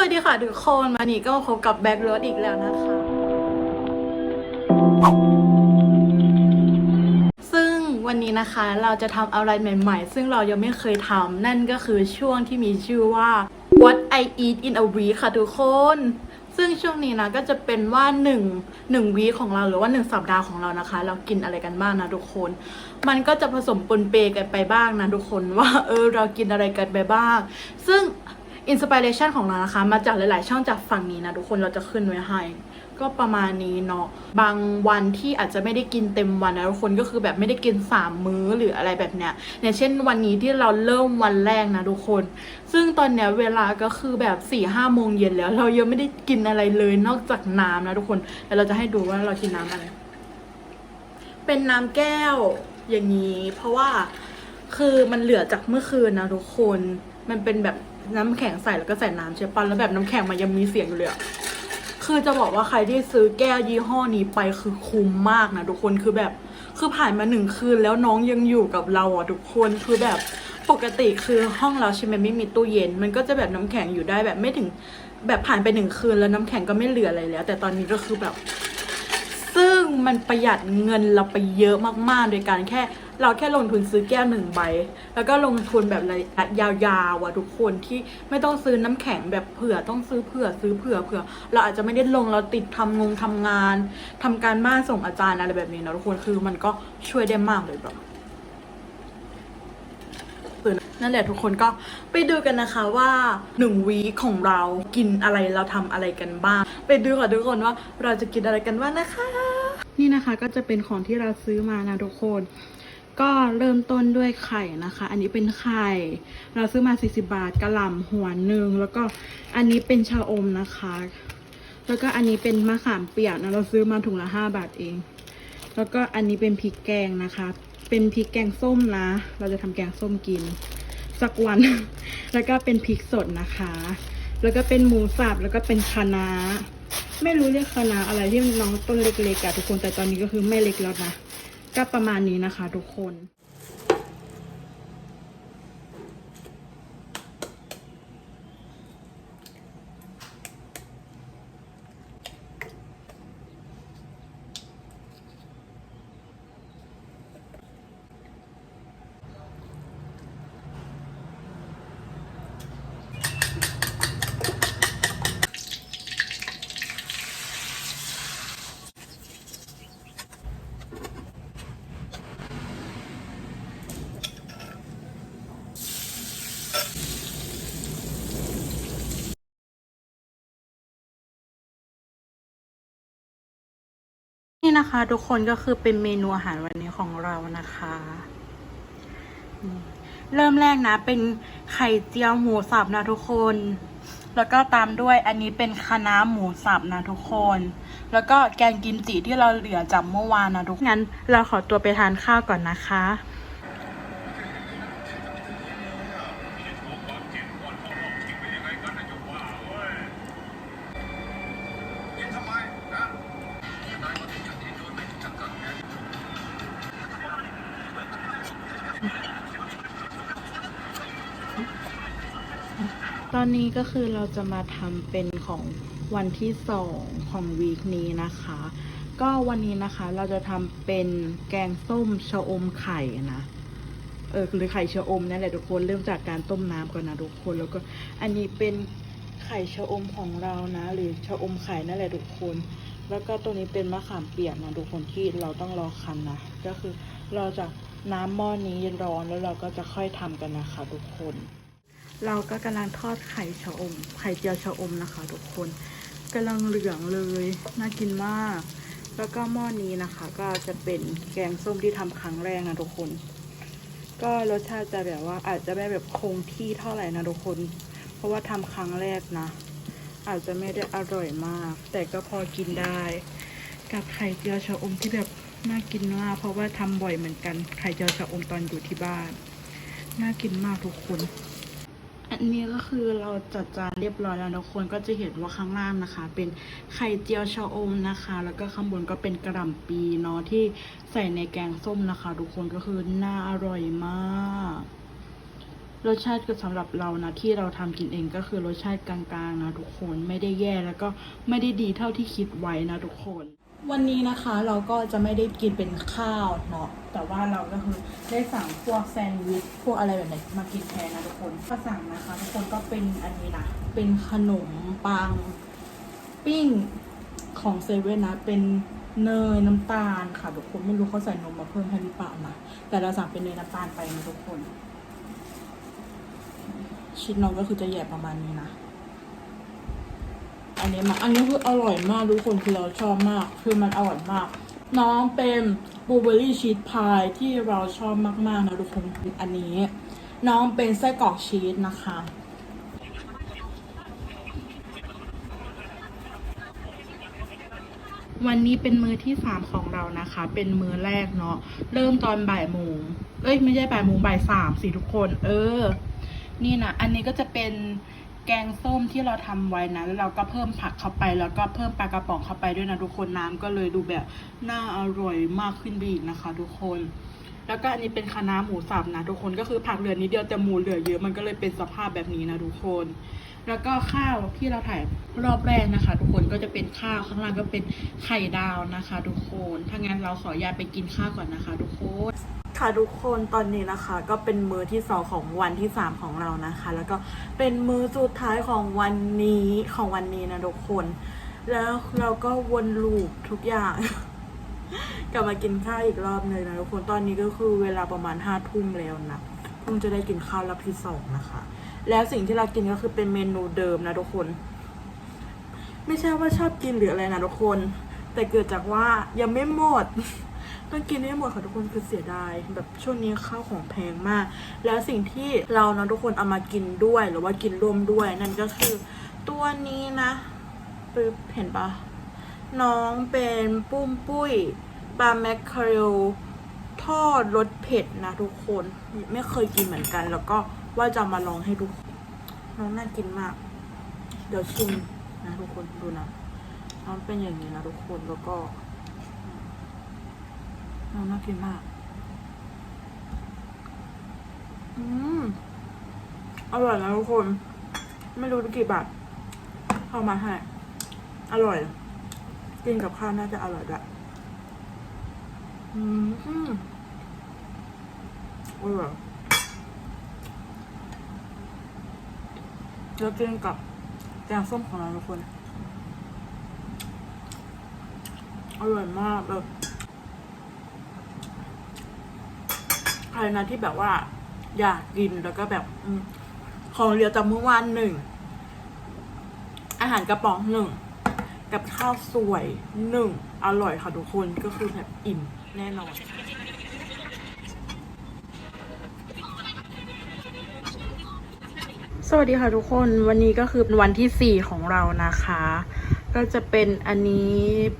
วัสดีค่ะทุกคนวันนี้ก็พบกับแบ็กรถอีกแล้วนะคะ ซึ่งวันนี้นะคะเราจะทำอะไรใหม่ๆ ซึ่งเรายังไม่เคยทำนั่นก็คือช่วงที่มีชื่อว่า what I eat in a week ค่ะทุกคน ซึ่งช่วงนี้นะก็จะเป็นว่าหนึ่งหนึ่งวีของเราหรือว่าหนึ่งสัปดาห์ของเรานะคะ เรากินอะไรกันบ้างนะทุกคน มันก็จะผสมปนเปกันไปบ้างนะทุกคนว่าเออเรากินอะไรกันไปบ้าง ซึ่ง อินสปิเรชันของเรานะคะ มาจากหลาย ๆ ช่องจากฝั่งนี้นะ ทุกคนเราจะขึ้นไว้ให้ก็ประมาณนี้เนาะบางวันที่อาจจะไม่ได้กินเต็มวันนะทุกคนก็คือแบบไม่ได้กินสามมื้อหรืออะไรแบบเนี้ยอย่างเช่นวันนี้ที่เราเริ่มวันแรกนะทุกคน ซึ่งตอนเนี้ยเวลาก็คือแบบสี่ห้าโมงเย็นแล้ว เรายังไม่ได้กินอะไรเลยนอกจากน้ำนะทุกคนแต่เราจะให้ดูว่าเรากินน้ำอะไร เป็นน้ำแก้วอย่างนี้ เพราะว่าคือมันเหลือจากเมื่อคืนนะทุกคน มันเป็นแบบ น้ำแข็งใส่แล้วก็ใส่น้ำใช่ปะแล้วแบบน้ำแข็งมันยังมีเสียงอยู่เลยอะคือจะบอกว่าใครที่ซื้อแก้วยี่ห้อนี้ไปคือคุ้มมากนะทุกคนคือแบบคือผ่านมาหนึ่งคืนแล้วน้องยังอยู่กับเราอะทุกคนคือแบบปกติคือห้องเราใช่ไหมไม่มีตู้เย็น มันก็จะแบบน้ำแข็งอยู่ได้แบบไม่ถึงแบบผ่านไปหนึ่งคืนแล้วน้ำแข็งก็ไม่เหลืออะไรแล้ว แต่ตอนนี้ก็คือแบบ ซึ่งมันประหยัดเงินเราไปเยอะมากๆ โดยการแค่ เราแค่ลงทุนซื้อแก้วหนึ่งใบ แล้วก็ลงทุนแบบระยะยาวๆอะทุกคนที่ไม่ต้องซื้อน้ำแข็งแบบเผื่อต้องซื้อเผื่อซื้อเผื่อเผื่อ เราอาจจะไม่ได้ลงเราติดทำงงทำงานทำการบ้านส่งอาจารย์อะไรแบบนี้นะทุกคนคือมันก็ช่วยได้มากเลยแบบนั่นแหละทุกคนก็ไปดูกันนะคะว่าหนึ่งวีของเรากินอะไรเราทำอะไรกันบ้าง ไปดูค่ะทุกคนว่าเราจะกินอะไรกันบ้างนะคะ นี่นะคะก็จะเป็นของที่เราซื้อมานะทุกคน ก็เริ่มต้นด้วยไข่นะคะ อันนี้เป็นไข่ เราซื้อมา 40 บาทกระหล่ำหัวหนึ่งแล้วก็อันนี้เป็นชาอมนะคะ แล้วก็อันนี้เป็นมะขามเปียกนะเราซื้อมาถุงละ 5 บาทเอง แล้วก็อันนี้เป็นพริกแกงนะคะ เป็นพริกแกงส้มนะ เราจะทำแกงส้มกิน สักวัน แล้วก็เป็นพริกสดนะคะ แล้วก็เป็นหมูสับแล้วก็เป็นคะน้าไม่รู้เรียกคะน้าอะไรที่น้องต้นเล็กๆอะทุกคนแต่ตอนนี้ก็คือไม่เล็กแล้วนะ ก็ประมาณนี้นะคะทุกคน นะคะทุกคนก็คือเป็นเมนูอาหารวันนี้ของเรานะคะ เริ่มแรกนะ เป็นไข่เจียวหมูสับนะทุกคน แล้วก็ตามด้วยอันนี้เป็นคะน้าหมูสับนะทุกคน แล้วก็แกงกิมจิที่เราเหลือจากเมื่อวานนะทุกงั้น เราขอตัวไปทานข้าวก่อนนะคะ ตอนนี้ก็คือเราจะมาทำเป็นของวันที่สองของวีคนี้นะคะ ก็วันนี้นะคะเราจะทำเป็นแกงส้มชะอมไข่นะเออหรือไข่ชะอมนั่นแหละทุกคนเริ่มจากการต้มน้ำก่อนนะทุกคนแล้วก็อันนี้เป็นไข่ชะอมของเรานะ หรือชะอมไข่นั่นแหละทุกคน แล้วก็ตัวนี้เป็นมะขามเปียกนะทุกคนที่เราต้องรอคั้นนะก็คือเราจะน้ำหม้อนี้ร้อนแล้วเราก็จะค่อยทำกันนะคะทุกคน เราก็กำลังทอดไข่ชะอม ไข่เจียวชะอมนะคะ ทุกคนกำลังเหลืองเลยน่ากินมาก แล้วก็หม้อนี้นะคะ ก็จะเป็นแกงส้มที่ทำครั้งแรกนะทุกคน ก็รสชาติจะแบบว่าอาจจะไม่แบบคงที่เท่าไหร่นะทุกคน เพราะว่าทำครั้งแรกนะ อาจจะไม่ได้อร่อยมาก แต่ก็พอกินได้ กับไข่เจียวชะอมที่แบบน่ากินมาก เพราะว่าทำบ่อยเหมือนกันไข่เจียวชะอมตอนอยู่ที่บ้าน น่ากินมากทุกคน อันนี้ก็คือเราจัดจานเรียบร้อยแล้วทุกคนก็จะเห็นว่าข้างล่างนะคะ เป็นไข่เจียวชะอมนะคะ แล้วก็ข้างบนก็เป็นกระหล่ำปีเนาะที่ใส่ในแกงส้มนะคะ ทุกคนก็คือน่าอร่อยมากรสชาติก็สำหรับเรานะที่เราทำกินเองก็คือรสชาติกลางๆนะทุกคนไม่ได้แย่แล้วก็ไม่ได้ดีเท่าที่คิดไว้นะทุกคน วันนี้นะคะเราก็จะไม่ได้กินเป็นข้าวเนาะแต่ว่าเราก็คือได้สั่งพวกแซนด์วิชพวกอะไรแบบนี้มากินแทนนะทุกคนก็สั่งนะคะทุกคนก็เป็นอันนี้นะเป็นขนมปังปิ้งของเซเว่นนะเป็นเนยน้ำตาลค่ะทุกคนไม่รู้เขาใส่นมมาเพิ่มให้หรือเปล่านะแต่เราสั่งเป็นเนยน้ำตาลไปนะทุกคน ชิ้นน้องก็คือจะใหญ่ประมาณนี้นะ อันนี้มา อันนี้คืออร่อยมากทุกคนคือเราชอบมาก คือมันอร่อยมาก น้องเป็นบลูเบอร์รี่ชีสพายที่เราชอบมากๆนะทุกคนอันนี้ น้องเป็นไส้กรอกชีสนะคะวันนี้เป็นมือที่สามของเรานะคะ เป็นมือแรกเนาะ เริ่มตอนบ่ายโมง เอ้ย ไม่ใช่บ่ายโมงบ่ายสามสิทุกคน เออ นี่นะ อันนี้ก็จะเป็น แกงส้มที่เราทำไว้นะแล้วเราก็เพิ่มผักเข้าไป แล้วก็เพิ่มปลากระป๋องเข้าไปด้วยนะทุกคนน้ำก็เลยดูแบบน่าอร่อยมากขึ้นไปอีกนะคะ ทุกคน แล้วก็อันนี้เป็นคะน้าหมูสับนะทุกคนก็คือผักเหลือนิดเดียวแต่หมูเหลือเยอะมันก็เลยเป็นสภาพแบบนี้นะทุกคน แล้วก็ข้าวที่เราถ่ายรอบแรกนะคะ ทุกคนก็จะเป็นข้าวข้างล่างก็เป็นไข่ดาวนะคะ ทุกคนถ้างั้นเราขอญาตไปกินข้าวก่อนนะคะ ทุกคนค่ะทุกคนตอนนี้นะคะก็เป็นมือที่สองของวันที่สามของเรานะคะ แล้วก็เป็นมือสุดท้ายของวันนี้ของวันนี้นะทุกคน แล้วเราก็วนลูปทุกอย่าง กลับมากินข้าวอีกรอบหนึ่งนะทุกคนตอนนี้ก็คือเวลาประมาณห้าทุ่มแล้วนะเพิ่งจะได้กินข้าวรอบที่สองนะคะ แล้วสิ่งที่เรากินก็คือเป็นเมนูเดิมนะทุกคน ไม่ใช่ว่าชอบกินหรืออะไรนะทุกคน แต่เกิดจากว่ายังไม่หมดต้องกินให้หมดค่ะทุกคนคือเสียดายแบบช่วงนี้ข้าวของแพงมาก แล้วสิ่งที่เราเนาะทุกคนเอามากินด้วยหรือว่ากินร่วมด้วยนั่นก็คือ ตัวนี้นะปึ๊บเห็นปะน้องเป็นปุ้มปุ้ย ปลาแมคเคอเรลทอดรสเผ็ดนะทุกคน ไม่เคยกินเหมือนกัน แล้วก็ว่าจะมาลองให้ดูน้องน่ากินมาก เดี๋ยวชิมนะทุกคนดูนะน้องเป็นอย่างนี้นะทุกคนแล้วก็น้ำน่ากินมาก อืมอร่อยนะทุกคน ไม่รู้กี่บาทเข้ามาให้ อร่อย กินกับข้าวน่าจะอร่อยด้วย อืมอืมอร่อยแล้วกินกับแกงส้มของเราทุกคน อร่อยมากแบบใครนะที่แบบว่า อยากกินแล้วก็แบบอของเหลือจากเมื่อวานหนึ่ง อาหารกระป๋องหนึ่ง กับข้าวสวยหนึ่ง อร่อยค่ะทุกคนก็คือแบบอิ่ม แน่นอนสวัสดีค่ะทุกคนวันนี้ก็คือวันที่สี่ของเรานะคะ ก็จะเป็นอันนี้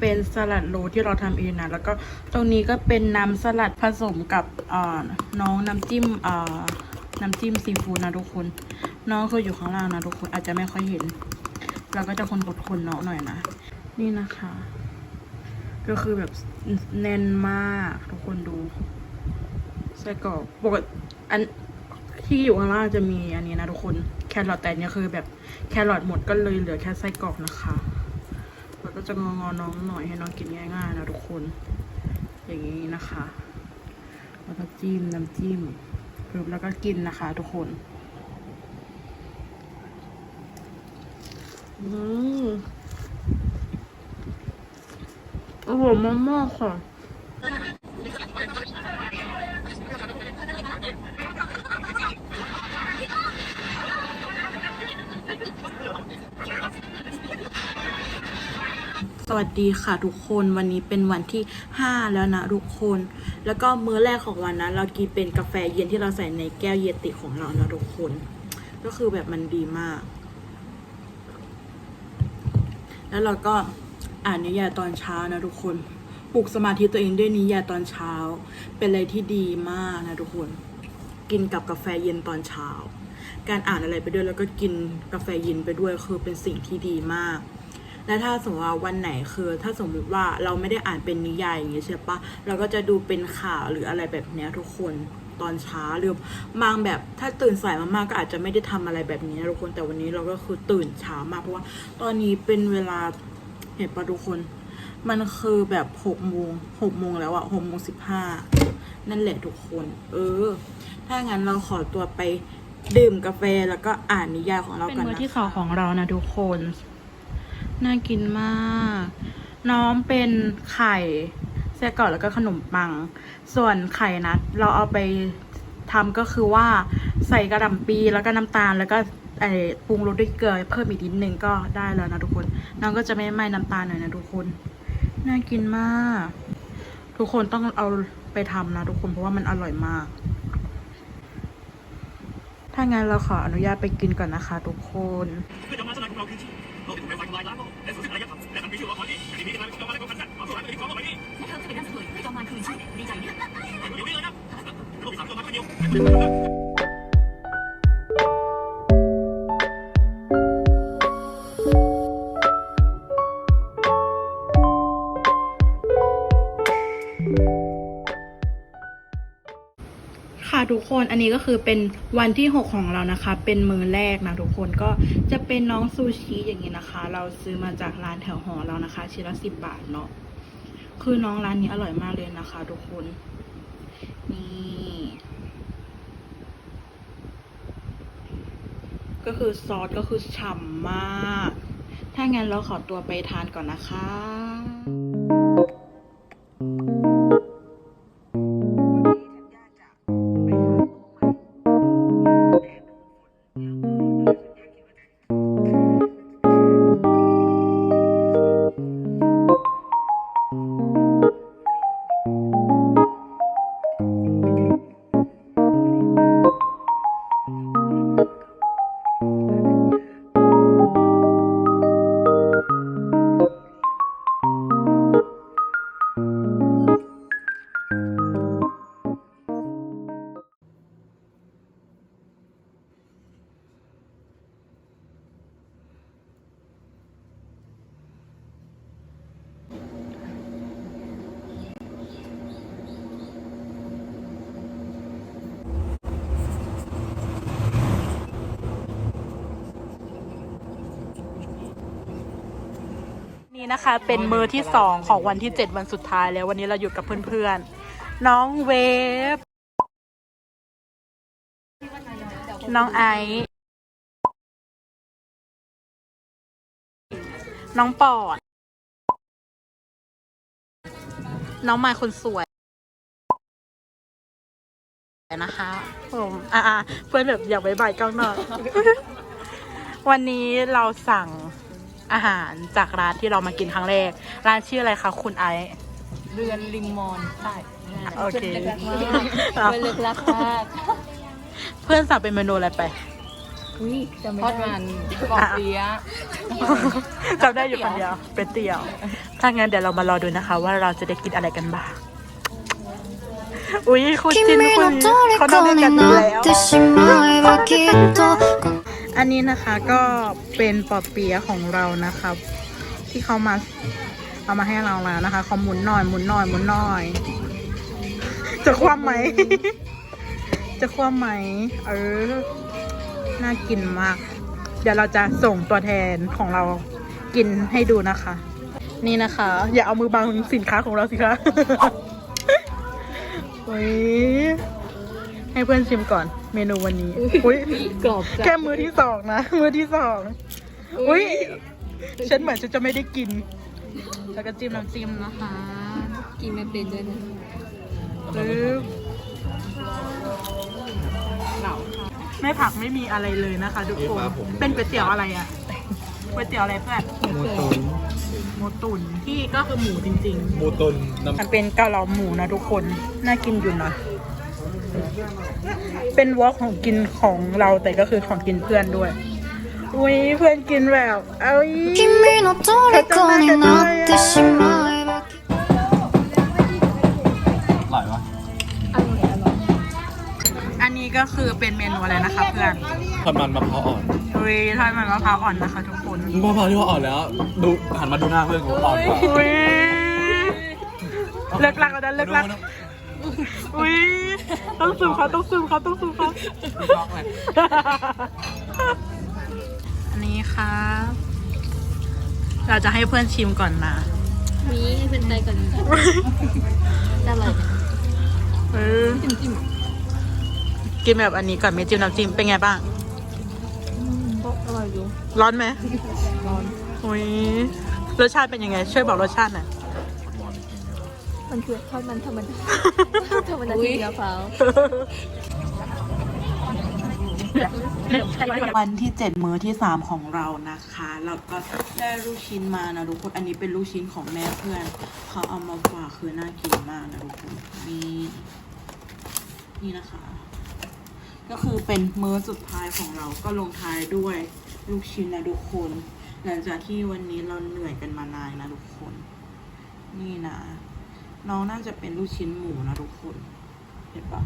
เป็นสลัดโรที่เราทำเองนะแล้วก็ตรงนี้ก็เป็นน้ำสลัดผสมกับอ่อน้องน้ำจิ้มอ่อน้ำจิ้มซีฟู้ดนะทุกคน น้องคืออยู่ข้างล่างนะทุกคนอาจจะไม่ค่อยเห็น เราก็จะคนกดคนน้องหน่อยนะ นี่นะคะ ก็คือแบบแน่นมากทุกคนดูไส้กรอกปกติอันที่อยู่ข้างล่างจะมีอันนี้นะทุกคนแครอทแต่เนี้ยคือแบบแครอทหมดก็เลยเหลือแค่ไส้กรอกนะคะแล้วก็จะงองอน้องหน่อยให้น้องกินง่ายๆนะทุกคน อย่างนี้นะคะแล้วก็จิ้มน้ำจิ้มปึ๊บแล้วก็กินนะคะ ทุกคนอืม อร่อยมากๆค่ะสวัสดีค่ะทุกคนวันนี้เป็นวันที่ 5 แล้วนะทุกคน แล้วก็มื้อแรกของวันนะเรากินเป็นกาแฟเย็นที่เราใส่ในแก้วเยติของเรานะทุกคน ก็คือแบบมันดีมาก แล้วเราก็ อ่านนิยายตอนเช้านะทุกคนปลุกสมาธิตัวเองด้วยนิยายตอนเช้า เป็นอะไรที่ดีมากนะทุกคน กินกับกาแฟเย็นตอนเช้า การอ่านอะไรไปด้วยแล้วก็กินกาแฟเย็นไปด้วยคือเป็นสิ่งที่ดีมาก และถ้าสมมติว่าวันไหนคือ ถ้าสมมุติว่าเราไม่ได้อ่านเป็นนิยายอย่างเงี้ยใช่ปะเราก็จะดูเป็นข่าวหรืออะไรแบบเนี้ยทุกคนตอนเช้าหรือบางแบบถ้าตื่นสายมากๆก็อาจจะไม่ได้ทำอะไรแบบนี้นะทุกคนแต่วันนี้เราก็คือตื่นเช้ามากเพราะว่าตอนนี้เป็นเวลา เห็นปะทุกคน มันคือแบบหกโมงหกโมงแล้วอะหกโมงสิบห้านั่นแหละทุกคน เออ ถ้างั้นเราขอตัวไปดื่มกาแฟแล้วก็อ่านนิยายของเราเป็นกันมื้อที่สองของเรานะทุกคน น่ากินมาก น้องเป็นไข่ไส้กรอกแล้วก็ขนมปัง ส่วนไข่นะเราเอาไปทำก็คือว่าใส่กระหล่ำปีแล้วก็น้ำตาลแล้วก็ ไอปรุงรสด้วยเกลือเพิ่มอีกนิดนึงก็ได้แล้วนะทุกคน น้องก็จะไม่ไหม้น้ำตาลหน่อยนะทุกคน น่ากินมาก ทุกคนต้องเอาไปทำนะทุกคนเพราะว่ามันอร่อยมาก ถ้างั้นเราขออนุญาตไปกินก่อนนะคะทุกคนเพื่อจะมาสลายของเราคืนชีพโลกจะถูกไฟไฟทำลายล้างโลกและสูญสิ้นอารยธรรมและมันมีชื่อว่าขอนี้ที่มีการเป็นจอมมารและความขัดความสุขและเป็นของโลกใบนี้และเธอจะเป็นนั อันนี้ก็คือเป็นวันที่ 6 ของเรานะคะ เป็นมือแรกนะทุกคนก็จะเป็นน้องซูชิอย่างนี้นะคะ เราซื้อมาจากร้านแถวหอเรานะคะชิ้นละสิบบาทเนาะคือน้องร้านนี้อร่อยมากเลยนะคะ ทุกคนนี่ก็คือซอสก็คือฉ่ำมาก ถ้างั้นเราขอตัวไปทานก่อนนะคะ นะคะ เป็นมือที่สองของวันที่เจ็ดวันสุดท้ายแล้ววันนี้เราอยู่กับเพื่อนๆ น้องเวฟ น้องไอซ์น้องปอด น้องมาคนสวยนะคะผมอ่าเพื่อนแบบอยากบายบายกล้องหน่อย วันนี้เราสั่ง อาหารจากร้านที่เรามากินครั้งแรก ร้านชื่ออะไรคะคุณไอเรือนลิมอนใช่โอเคเล็กมากเล็กรักมากเพื่อนสั่งเป็นเมนูอะไรไปทอดมันกรอบเปี๊ยะจำได้อยู่คนเดียวเป็นเตี๋ยว ถ้างั้นเดี๋ยวเรามารอดูนะคะ ว่าเราจะได้กินอะไรกันบ้างอุ้ยคุณจินคุณเขาต้องดีกันแล้ว อันนี้นะคะก็เป็นปอเปียของเรานะครับ ที่เขามาเอามาให้เราแล้วนะคะเขาหมุนหน่อยหมุนหน่อยหมุนหน่อย จะคว่ำไหม จะคว่ำไหม เออ น่ากินมาก เดี๋ยวเราจะส่งตัวแทนของเรากินให้ดูนะคะ นี่นะคะ อย่าเอามือบังสินค้าของเราสิคะเฮ้ย ให้เพื่อนชิมก่อนเมนูวันนี้ อุ้ยกรอบจัแค่มือที่สองนะ มือที่สองอุ้ยฉันเหมือนฉันจะไม่ได้กิน แล้วก็จิ้มน้ำจิ้มนะคะ กินไม่เป็นด้วยนะปึ๊บไม่ผักไม่มีอะไรเลยนะคะทุกคน เป็นก๋วยเตี๋ยวอะไรอะก๋วยเตี๋ยวอะไรเพื่อนหมูตุ๋นหมูตุ๋นที่ก็คือหมูจริงหมูตุ๋นๆน้ำมันเป็นเกาเหลาหมูนะทุกคน น่ากินอยู่นะ เป็นวอล์กของกินของเราแต่ก็คือของกินเพื่อนด้วยอุ้ยเพื่อนกินแบบเอ้ยแต่ต้องมากันด้วยอันนี้ก็คือเป็นเมนูอะไรนะคะเพื่อนทอดมันมะพร้าวอ่อนอุ้ยทอดมันมะพร้าวอ่อนนะคะทุกคนมะพร้าวที่ว่าอ่อนแล้ว ดูหันมาดูหน้าเพื่อนกูอ่อนกว่าเลิกลักแล้วนะเลิกลัก อุ้ยต้องซูมเขาต้องซูมเขาต้องซูมเขาล็อกเลยอันนี้ครับเราจะให้เพื่อนชิมก่อนนะมีเป็นใจก่อนอร่อยเออจิ้มจิ้มกินแบบอันนี้ก่อนไม่จิ้มน้ำจิ้มเป็นไงบ้างอร่อยอยู่ร้อนไหมร้อนอุ้ยรสชาติเป็นยังไง ช่วยบอกรสชาติหน่อย มันคือทอดมันธรรมดาธรรมดาทีเดียวเปล่าวันที่เจ็ดมื้อที่สามของเรานะคะแล้วก็ได้ลูกชิ้นมานะทุกคนอันนี้เป็นลูกชิ้นของแม่เพื่อน เขาเอามาฝากคือน่ากินมากนะทุกคนนี่นี่นะคะ ก็คือเป็นมื้อสุดท้ายของเราก็ลงท้ายด้วยลูกชิ้นนะทุกคน หลังจากที่วันนี้เราเหนื่อยกันมานานนะทุกคน นี่นะ น้องน่าจะเป็นลูกชิ้นหมูนะทุกคน เห็นปะ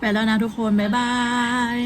ไปแล้วนะทุกคน บ๊ายบาย